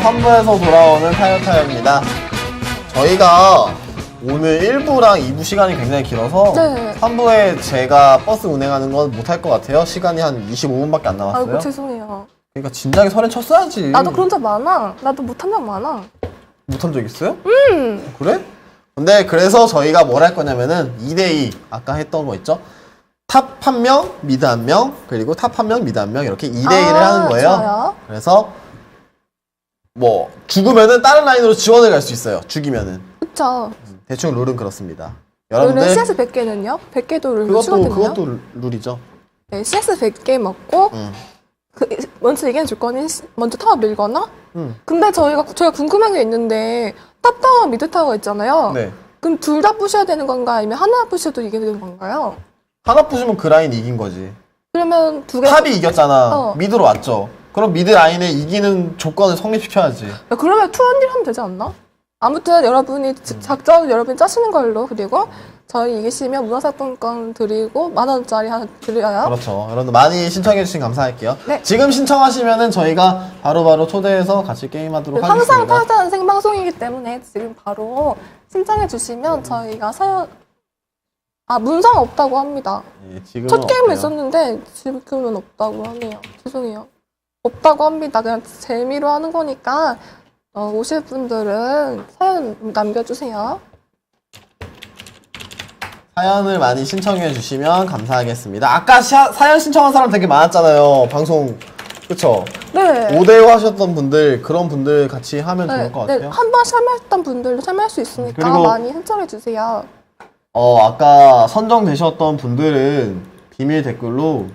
3부에서 돌아오는 타요타요입니다. 저희가 오늘 1부랑 2부 시간이 굉장히 길어서 네. 3부에 제가 버스 운행하는 건 못할 것 같아요. 시간이 한 25분밖에 안 남았어요. 아이고 죄송해요. 그러니까 진작에 설엔 쳤어야지. 나도 그런 적 많아. 나도 못한 적 많아. 못한 적 있어요? 음. 그래? 근데 그래서 저희가 뭘 할 거냐면은 2대2 아까 했던 거 있죠? 탑 한 명, 미드 한 명, 그리고 탑 한 명, 미드 한 명 이렇게 2대1을 아, 하는 거예요. 좋아요. 그래서 뭐 죽으면은 다른 라인으로 지원을 갈 수 있어요. 죽이면은 그쵸. 대충 룰은 그렇습니다. 오늘 여러분들 CS 100개는요? 100개도 룰 그것도 치거든요. 그것도 룰- 룰이죠. 네, CS 100개 먹고 응. 그, 먼저 얘기해 줄 거는 시- 먼저 타워 밀거나 응. 근데 저희가 저희가 궁금한 게 있는데 탑 타워 미드 타워 있잖아요. 네. 그럼 둘 다 부셔야 되는 건가 아니면 하나 부셔도 이기는 건가요? 하나 부수면 그 라인 이긴 거지. 그러면 두 개. 탑이 이겼잖아. 어. 미드로 왔죠. 그럼 미드 라인에 이기는 조건을 성립시켜야지. 야, 그러면 투원딜 하면 되지 않나? 아무튼 여러분이 지- 작전 여러분이 짜시는 걸로 그리고 저희 이기시면 문화상품권 드리고 만 원짜리 하나 드려요. 그렇죠. 여러분들 많이 신청해주시면 감사할게요. 네. 지금 신청하시면은 저희가 바로바로 초대해서 같이 게임하도록 항상 하겠습니다. 타자는 생방송이기 때문에 지금 바로 신청해 주시면 저희가 사연 아 문상 없다고 합니다. 예, 지금은 첫 게임은 없고요. 있었는데 지금은 없다고 하네요. 죄송해요. 없다고 합니다. 그냥 재미로 하는 거니까 어, 오실 분들은 사연 남겨주세요. 사연을 많이 신청해 주시면 감사하겠습니다. 아까 샤- 사연 신청한 사람 되게 많았잖아요. 방송 그쵸? 네. 5대5 하셨던 분들 그런 분들 같이 하면 좋을 것 같아요. 한번 참여했던 분들도 참여할 수 있으니까 그리고- 많이 신청해 주세요. 어 아까 선정되셨던 분들은 비밀 댓글로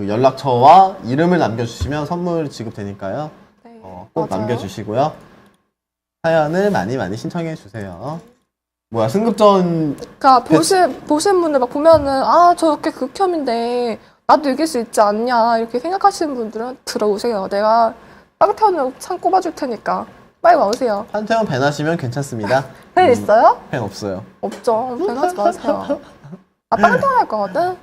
그 연락처와 이름을 남겨주시면 선물 지급되니까요. 네, 어, 꼭 맞아요. 남겨주시고요. 사연을 많이 많이 신청해 주세요. 뭐야 승급전 그러니까 보신 보신 분들 막 보면은 아 저렇게 극혐인데 나도 이길 수 있지 않냐 이렇게 생각하시는 분들은 들어오세요. 내가 빵태원으로 창 꼽아줄 테니까 빨리 와오세요. 판테온 밴하시면 괜찮습니다. 팬 있어요? 팬 없어요. 없죠. 팬하지 마세요. 아 빵태원 할 거거든.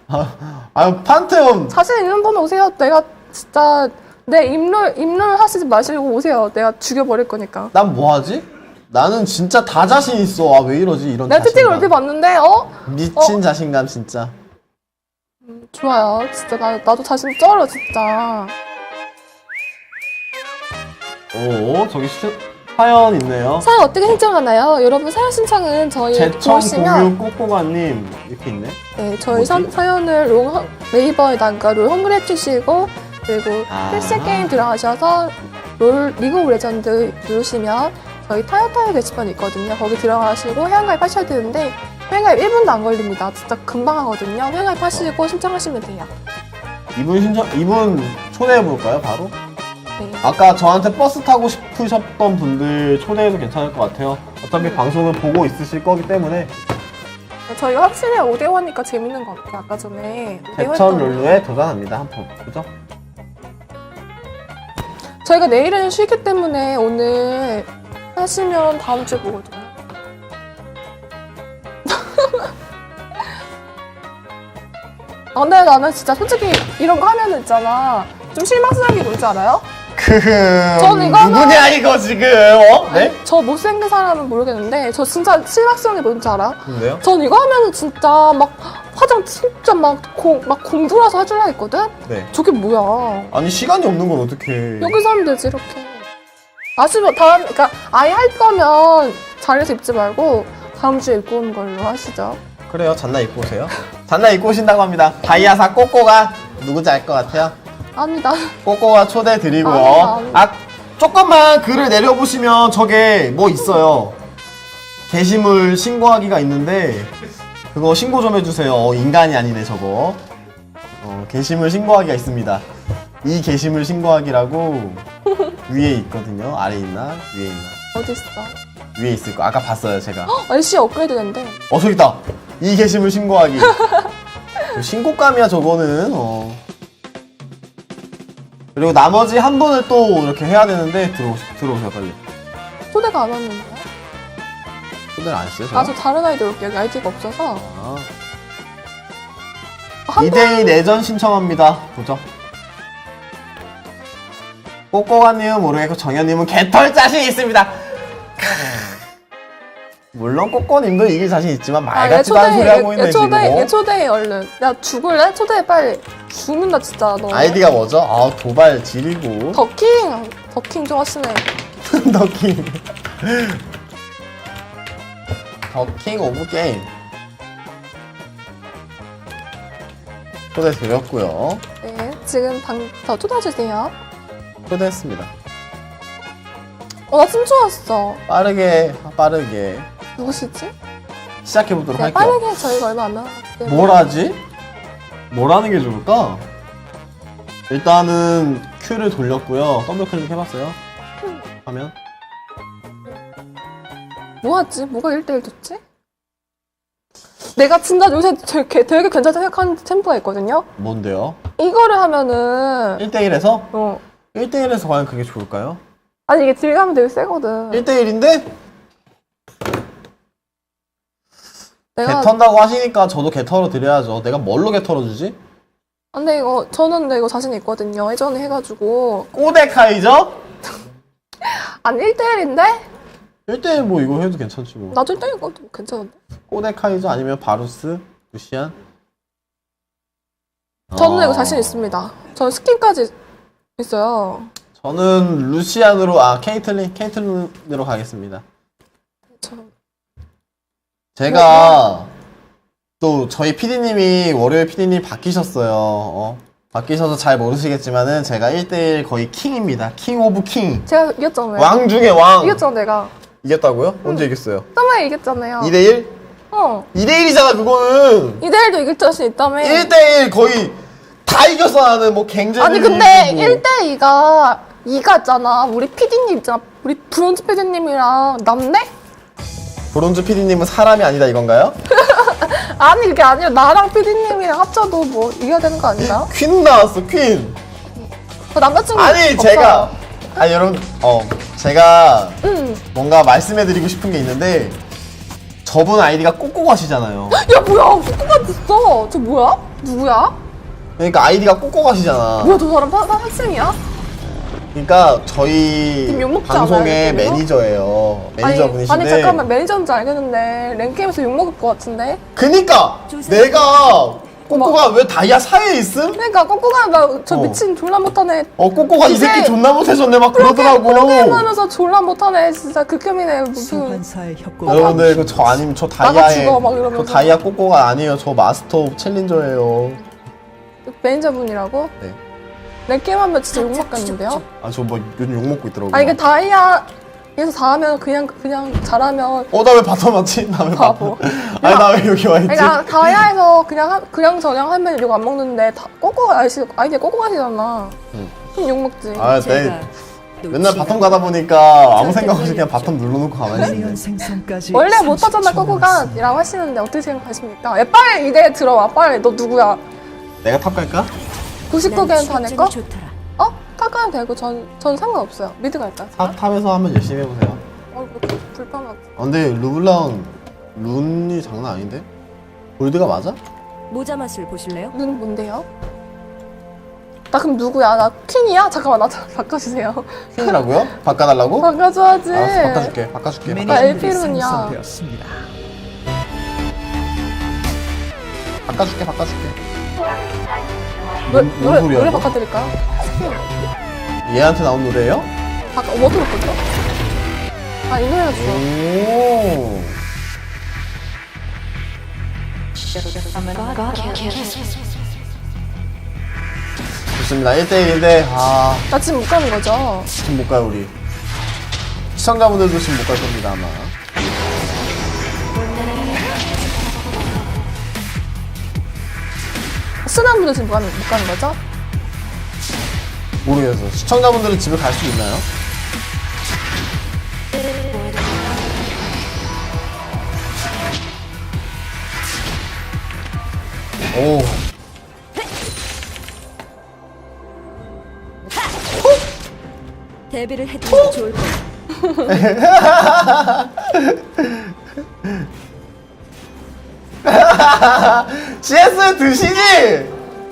아유 판테온 자신 있는 분 오세요. 내가 진짜 내 입룰 입룰 하시지 마시고 오세요. 내가 죽여버릴 거니까. 난 뭐하지? 나는 진짜 다 자신 있어. 아 왜 이러지 이런 내가 채팅을 자신감. 이렇게 봤는데 어 미친 자신감 진짜. 좋아요. 진짜 나 나도 자신 쩔어 진짜. 오 저기 시, 사연 있네요. 사연 어떻게 신청하나요? 여러분 사연 신청은 저희 제청 보시면 공유 꼬꼬가님 이렇게 있네. 네, 저희 뭐지? 사, 사연을 롱, 네이버에다가 롤 홈을 해주시고 그리고 아. 필수 게임 들어가셔서 롤 리그 오브 레전드 누르시면 저희 타요타요 게시판 있거든요. 거기 들어가시고 회원가입 하셔야 되는데 회원가입 1분도 안 걸립니다. 진짜 금방 하거든요. 회원가입 하시고 신청하시면 돼요. 이분 신청 이분 초대해 볼까요 바로? 네. 아까 저한테 버스 타고 싶으셨던 분들 초대해도 괜찮을 것 같아요. 어차피 방송을 보고 있으실 거기 때문에 저희가 확실히 5대5니까 재밌는 것 같아요. 아까 전에 5대5 대천 룰루에 도전합니다 한 번. 그죠? 저희가 내일은 쉬기 때문에 오늘 하시면 다음 주에 보거든요. 아, 근데 나는 진짜 솔직히 이런 거 하면은 있잖아. 좀 실망스러운 게 뭔지 알아요? 그전 이거는- 누구냐 이거 지금 어? 네? 저 못생긴 사람은 모르겠는데 저 진짜 게 뭔지 알아? 근데요? 전 이거 하면은 진짜 막 화장 진짜 막 공, 막 공들여서 해줄라 했거든? 네. 저게 뭐야. 아니 시간이 없는 건 어떡해. 여기서 하면 되지 이렇게 아시면 다음 그러니까 아예 할 거면 자리에서 입지 말고 다음 주에 입고 오는 걸로 하시죠 그래요. 잔나 입고 오세요. 잔나 입고 오신다고 합니다. 다이아사 꼬꼬가 누구지 알 것 같아요? 아니다 꼬꼬가 초대 드리고요. 아 조금만 글을 내려보시면 저게 뭐 있어요. 게시물 신고하기가 있는데 그거 신고 좀 해주세요. 어, 인간이 아니네 저거. 어, 게시물 신고하기가 있습니다. 이 게시물 신고하기라고 위에 있거든요. 아래 있나? 위에 있나? 어디 있어 위에 있을 거. 아까 봤어요 제가. LC 업그레이드 된대 어 저기 있다. 이 게시물 신고하기. 신고감이야 저거는. 어. 그리고 나머지 한 번을 또 이렇게 해야 되는데 들어오 들어오세요 빨리. 초대가 안 왔는데 초대를 안 제가? 아저 다른 아이들 올게요 여기 아이디가 없어서 아. 한 2대2 내전 신청합니다. 보죠. 꼬꼬가님은 모르겠고 정현님은 개털 자신 있습니다. 물론 꼬꼬님도 이길 자신 있지만 말 얘 같지도 않은 소리 하고 얘, 있네 얘 초대, 지금. 얘 초대해 얼른. 야 죽을래? 초대해 빨리. 죽는다 진짜 너. 아이디가 뭐죠? 아 도발 지리고 더킹, 더킹 좋아하시네. 더킹 더킹 오브 게임 초대 드렸고요 네, 지금 방, 더 초대해 주세요. 초대했습니다 어, 나 춤추었어. 빠르게 빠르게 누구시지? 시작해보도록 네, 할게요 빠르게 저희가 얼마 안 남았기 뭘 하지? 뭘 하는 게 좋을까? 일단은 Q를 돌렸고요 더블 클릭 해봤어요 하면 뭐 하지? 뭐가 1대1 좋지? 내가 진짜 요새 되게, 되게 괜찮다 생각하는 템포가 있거든요? 뭔데요? 이거를 하면은, 1대1에서? 어. 1대1에서 과연 그게 좋을까요? 아니, 이게 딜감이 되게 세거든. 1대1인데? 내가, 개턴다고 하시니까 저도 개털어 드려야죠. 내가 뭘로 개털어 주지? 아, 근데 이거, 저는 근데 이거 자신 있거든요. 예전에 해가지고. 꼬데카이죠? 아니, 1대1인데? 1대1 뭐 이거 해도 괜찮지 뭐. 나도 1대1이거든. 괜찮은데? 꼬데카이죠? 아니면 바루스? 루시안? 저는 어, 이거 자신 있습니다. 저는 스킨까지 있어요. 저는 루시안으로, 아, 케이틀린, 케이틀린으로 가겠습니다. 저, 제가 또 저희 PD님이 월요일 PD님 바뀌셨어요. 어? 바뀌셔서 잘 모르시겠지만은 제가 1대1 거의 킹입니다. 킹 오브 킹. 제가 이겼잖아요. 왕 중에 왕. 이겼잖아, 내가. 이겼다고요? 언제 이겼어요? 처음에 이겼잖아요. 2대1? 어. 2대1이잖아, 그거는. 2대1도 이길 자신 있다며. 1대1 거의 다 이겼어, 나는. 뭐, 갱제를. 아니 근데 이기고. 1대 2가 2가 있잖아. 우리 PD님 있잖아. 우리 브론즈 PD님이랑 남네? 브론즈 PD님은 사람이 아니다, 이건가요? 아니 그게 아니라 나랑 PD님이랑 합쳐도 뭐 이겨야 되는 거 아닌가요? 퀸 나왔어, 퀸. 저 남자친구 아니, 없어요. 제가. 아니, 여러분, 어, 제가 응. 뭔가 말씀해드리고 싶은 게 있는데, 저분 아이디가 꼬꼬 하시잖아요. 야 뭐야? 후쿠가 있어. 저 뭐야? 누구야? 그러니까 아이디가 꼬꼬 하시잖아. 뭐야 저 사람 사, 사, 학생이야? 그러니까 저희 지금 욕먹지 방송의 않아요? 매니저예요. 매니저분이신데. 아니, 아니 잠깐만 매니저인지 알겠는데 랭게임에서 욕먹을 것 같은데? 그니까 내가 꼬꼬가 왜 다이아 사이에 있음? 그러니까 꼬꼬가 나 저 어. 미친 졸라 못하네 어 꼬꼬가 이 이제 새끼 존나 못해졌네 막 그러더라고. 프로게임 하면서 졸라 못하네 진짜 극혐이네 무슨 소환사의 협곡 여러분들 그저 아니면 저 나가 다이아에 죽어, 막 이러면서. 저 다이아 꼬꼬가 아니에요. 저 마스터 챌린저예요. 매니저분이라고? 네. 랭게임 하면 진짜 욕 먹겠는데요? 아 저 뭐 요즘 욕 먹고 있더라고. 아 이게 다이아에서 다 하면 그냥 그냥 잘하면 어나 왜 바텀 왔지? 나 왜 바보. 바텀? 아니 나 왜 여기 와 있지? 그러니까 다이아에서 그냥 하, 그냥 저냥 하면 욕 안 먹는데 다 꼬꼬 아이씨 아이디 꼬꼬 가시잖아. 응. 그럼 욕 먹지. 아, 네. 맨날 바텀 가다 보니까 아무 생각 없이 그냥 바텀 눌러놓고 가만히. 생성까지 원래 못 하잖아 30초 꼬꼬가 남았습니다. 이라고 하시는데 어떻게 생각하십니까? 야 빨리 이대 들어와 빨리 너 누구야? 내가 탑 갈까? 99개는 다 내 거? 어? 탑가도 되고 전, 전 상관없어요. 미드 갈까요? 탑 탑에서 한번 열심히 해보세요. 어, 이거 불편하다. 아, 근데 르블랑 룬이 장난 아닌데? 골드가 맞아? 모자 맛을 보실래요? 눈 뭔데요? 나 그럼 누구야? 나 퀸이야? 잠깐만 나 좀 바꿔주세요. 퀸이라고요? 바꿔달라고? 바꿔줘야지. 알았어 바꿔줄게 바꿔줄게 나 바꿔줄게 미니언들이 엘피룬이야. 생성되었습니다. 바꿔줄게 바꿔줄게 노, 뭔- 뭔 노래, 소리야, 노래 이거? 바꿔드릴까요? 얘한테 나온 노래예요? 바꿔, 뭐 들었거든? 아, 이 노래가 좋아. 오 좋습니다 1대1인데 아 나 지금 못 가는 거죠? 지금 못 가요 우리 시청자분들도 지금 못 갈 겁니다 아마 쓰는 분들 지금 못 가는, 못 가는 거죠? 모르겠어 시청자분들은 집에 갈 수 있나요? 오 데뷔를 해두면 좋을 거예요. CS 드시지?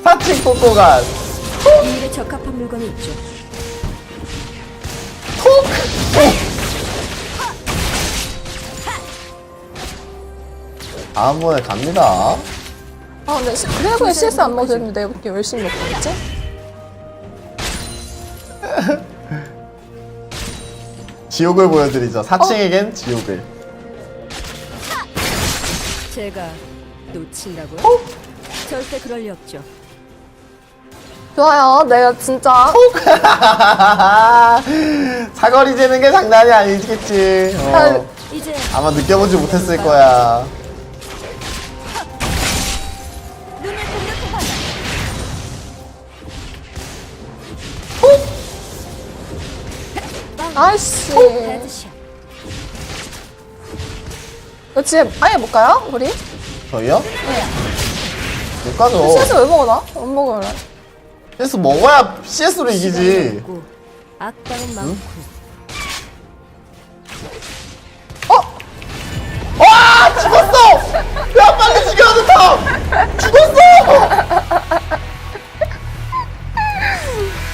사칭 꼬꼬가 이 일에 적합한 물건이 있죠. 다음 번에 갑니다. 아, 근데 시- 그래도 CS 안 먹어도 되는데 왜 이렇게 열심히 먹고 있지? 지옥을 보여드리죠. 4층에겐 지옥을. 제가 놓친다고요? 어? 절대 그럴 리 없죠. 좋아요. 내가 진짜 사거리 재는 게 장난이 아니겠지. 어, 아, 이제 아마 느껴보지 못했을 거야. 눈을 공격해봐. 아이씨. 헤드샷. 그렇지. 아예 볼까요? 우리? 저희요? 네. 못 가죠. CS 왜 먹어 나? 못 먹을래. CS 먹어야 CS로 이기지. 악당은 많고 와! 죽었어! 야, 빨리 죽여, 탐! 죽었어!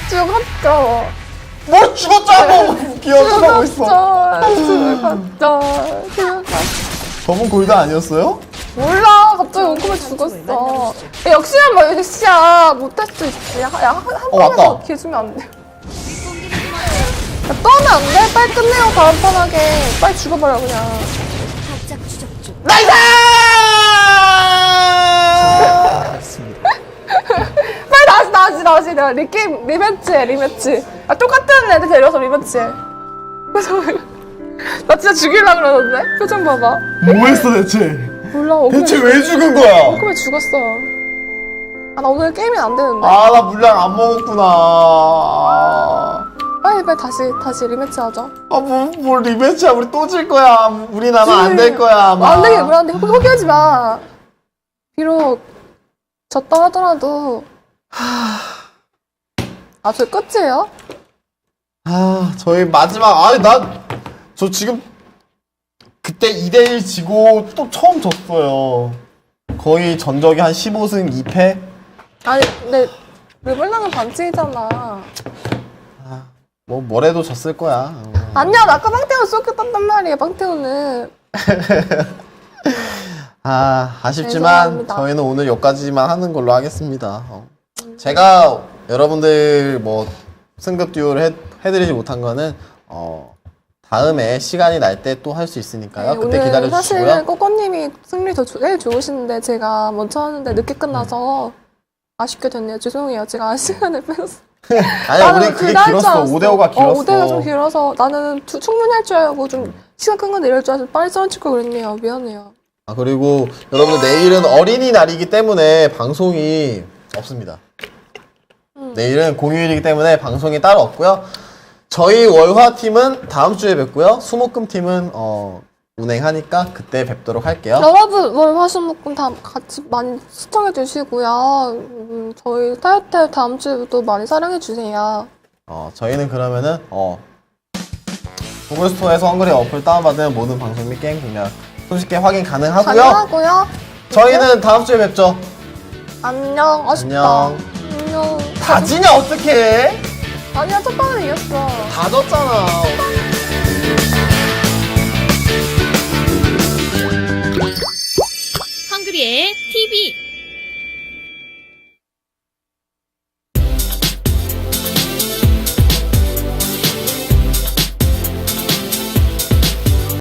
죽었죠. 뭘 죽었자고! 기어쳐가고 있어. 죽었죠. 죽었죠. 저분 골드 아니었어요? 몰라. 갑자기 원컴에 죽었어. 야, 역시나 뭐 역시야. 못할 수도 있지. 야, 한, 한 어, 번에서 왔다. 기회 주면 안 돼. 야, 또 하면 안 돼? 빨리 끝내요, 간편하게. 빨리 죽어버려, 그냥. 바짝 추적 중. 나이스! 알겠습니다. 빨리 다시, 다시, 다시. 내가 리게임, 리매치 해, 리매치. 아, 똑같은 애들 데려서 리매치 해. 그래서, 나 진짜 죽이려고 그러는데? 표정 봐봐. 뭐 했어, 대체? 몰라, 원컴에, 대체 왜 죽은 거야? 원컴에 죽었어. 아, 나 오늘 게임이 안 되는데. 아, 나 물량 안 먹었구나. 빨리, 빨리 다시, 다시 리매치 하자. 아, 뭐, 뭘 리벤치야. 우리 또 질 거야. 우린 아마 안될 거야, 아마. 안 되게 그런데 포기- 포기하지 마. 비록 졌다 하더라도 아, 저 끝이에요? 아, 저희 마지막, 아니, 나, 저 지금, 그때 2대1 지고 또 처음 졌어요. 거의 전적이 한 15승 2패? 아니, 근데 르블랑은 반칙이잖아. 아, 뭐, 뭐래도 졌을 거야. 어. 아니야, 나 아까 빵태우 쏘게 땄단 말이야, 빵태우는. 아, 아쉽지만 죄송합니다. 저희는 오늘 여기까지만 하는 걸로 하겠습니다. 어. 제가 여러분들 뭐 승급 듀오를 해, 해드리지 못한 거는 어, 다음에 시간이 날 때 또 할 수 있으니까요. 그때 네, 오늘 기다려 사실은 주시고요. 꼬꼬님이 승리 더 제일 좋으신데 제가 먼저 하는데 늦게 끝나서 아쉽게 됐네요. 죄송해요. 제가 시간을 뺏었어. 아니 나는 우리 그게 그날 줄 길었어. 알았어. 5대 5가 길었어. 어, 5대가 좀 길어서 나는 두- 충분히 할 줄 알고 좀 시간 끈건 내릴 줄 알아서 빨리 걸 그랬네요. 미안해요. 아, 그리고 여러분들 내일은 어린이날이기 때문에 방송이 없습니다. 음. 내일은 공휴일이기 때문에 방송이 따로 없고요. 저희 월화 팀은 다음 주에 뵙고요. 수목금 팀은 어, 운행하니까 그때 뵙도록 할게요. 여러분 월 화수목금 다 같이 많이 시청해 주시고요. 음, 저희 타요타요 다음 주에도 많이 사랑해 주세요. 어, 저희는 그러면은 어, 구글 스토어에서 헝그리 어플 다운받은 모든 방송 및 게임 공략 손쉽게 확인 가능하고요. 가능하고요. 저희는 다음 주에 뵙죠. 안녕. 안녕. 안녕. 다 지냐 어떡해? 아니야 첫 번은 이겼어. 다 졌잖아. 헝그리의 TV